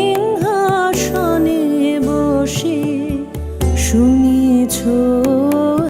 সিংহাসনে বসে শুনিয়েছো